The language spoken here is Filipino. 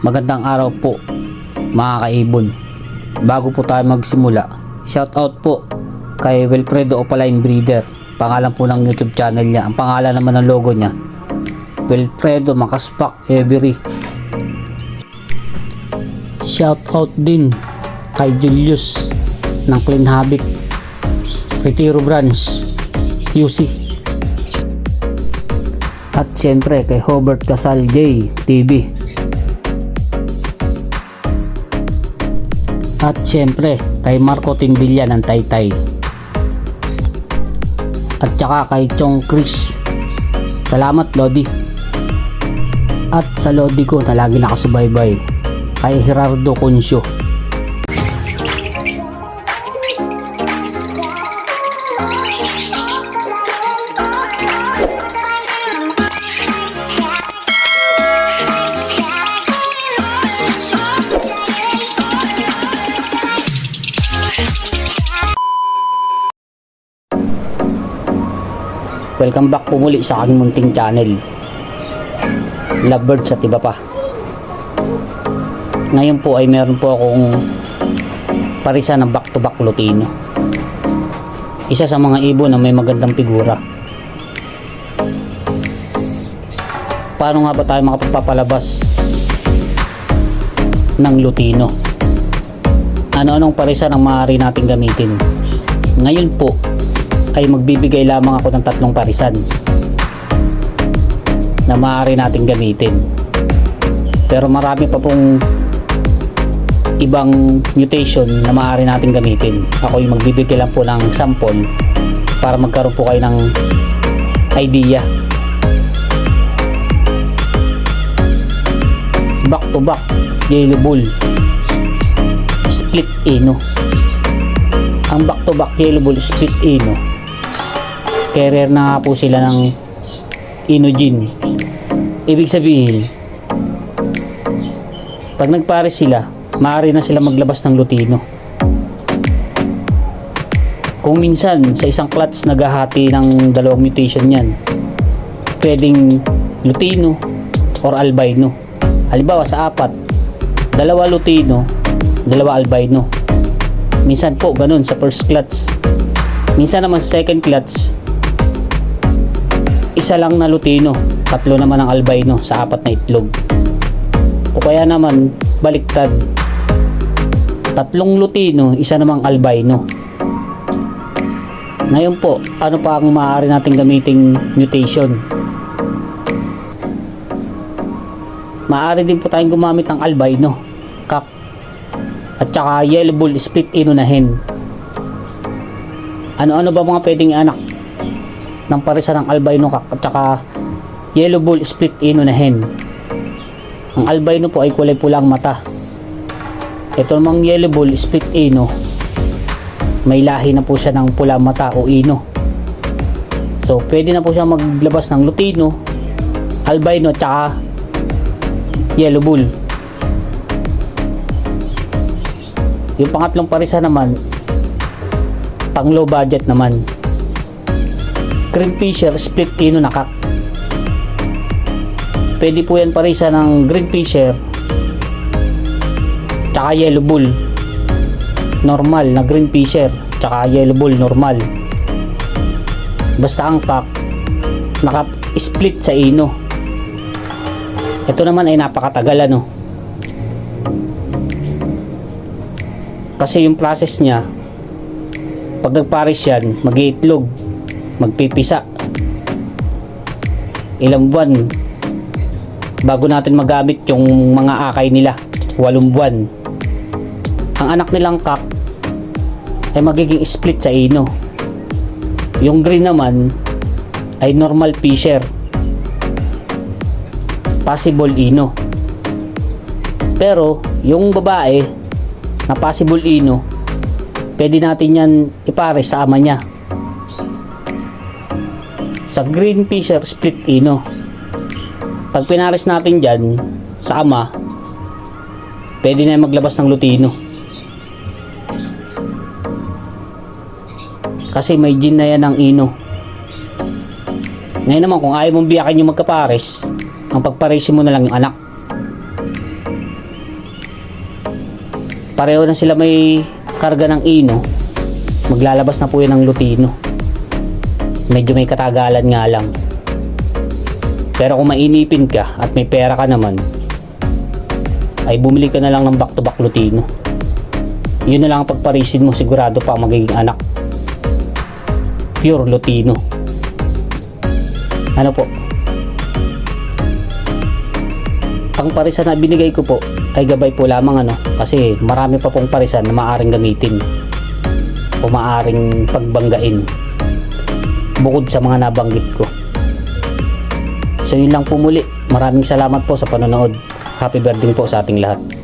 Magandang araw po mga kaibon. Bago po tayo magsimula, shout out po kay Wilfredo Opaline Breeder. Pangalan po ng YouTube channel niya. Ang pangalan naman ng logo niya, Wilfredo Makaspak Every. Shout out din kay Julius ng Clean Habit Retiro Branch QC at siyempre kay Hobart Casal J TV at siyempre kay Marco Timbilya ng Taytay. At saka kay Chong Chris. Salamat Lodi. At sa Lodi ko na lagi nakasubaybay. Kay Gerardo Concio Welcome back po muli sa aking munting channel Lovebirds at iba pa Ngayon po ay meron po akong parisa ng back to back Lutino Isa sa mga ibon na may magandang figura Paano nga ba tayo makapagpapalabas ng Lutino? Ano-anong parisa ng maaari nating gamitin? Ngayon po ay magbibigay lamang ako ng tatlong parisan na maaari nating gamitin. Pero marami pa pong ibang mutation na maaari nating gamitin. Ako yung magbibigay lang po ng sample para magkaroon po kayo ng idea. Back to back yellow bull. Split ino ang back to back yellow bull split ino carrier na nga po sila ng Inogene. Ibig sabihin, pag nagpares sila, maaari na sila maglabas ng Lutino. Kung minsan, sa isang clutch naghahati ng dalawang mutation yan, pwedeng Lutino or Albino. Halimbawa sa apat, dalawa Lutino, dalawa Albino. Minsan po, ganun sa first clutch. Minsan naman sa second clutch, isa lang na lutino, tatlo naman ang albino sa apat na itlog. O kaya naman, baliktad. Tatlong lutino, isa namang albino. Ngayon po, ano pa ang maaari natin gamiting mutation? Maaari din po tayong gumamit ng albino, kak, at saka yellow bull split inunahin. Ano-ano ba mga pwedeng anak ng parisa ng albino at saka yellow bull split ino na hen. Ang albino po ay kulay pulang mata. Ito namang yellow bull split ino may lahi na po siya ng pula mata o ino. So pwede na po siya maglabas ng lutino, albino at saka yellow bull. Yung pangatlong parisa naman pang low budget naman green fisher split ino nakak pwede po yan parisa ng green fisher tsaka yellow bull. Normal na green fisher tsaka yellow bull normal. Basta ang kak naka split sa ino. Ito naman ay napakatagal ano? Kasi yung process niya pag nagpares yan mag-iitlog magpipisa. Ilang buwan bago natin magamit yung mga akay nila. Walong buwan. Ang anak nilang kak ay magiging split sa ino. Yung green naman ay normal fisher. Possible ino. Pero yung babae na possible ino pwede natin yan ipare sa ama niya sa green fisher split ino pag pinares natin dyan sa ama pwede na maglabas ng lutino kasi may gin na yan ng ino ngayon naman kung ayaw mong biyakin yung magkapares ang pagparisi mo na lang yung anak. Pareho na sila may karga ng ino. Maglalabas na po yun ng lutino. Medyo may katagalan nga lang. Pero kung mainipin ka at may pera ka naman, ay bumili ka na lang ng back-to-back lutino. Yun na lang ang pagparisin mo sigurado pa magiging anak. Pure lutino. Ano po? Ang parisan na binigay ko po ay gabay po lamang ano kasi marami pa pong parisan na maaring gamitin o maaring pagbanggain bukod sa mga nabanggit ko. So yun lang po muli. Maraming salamat po sa panonood. Happy birthday po sa ating lahat.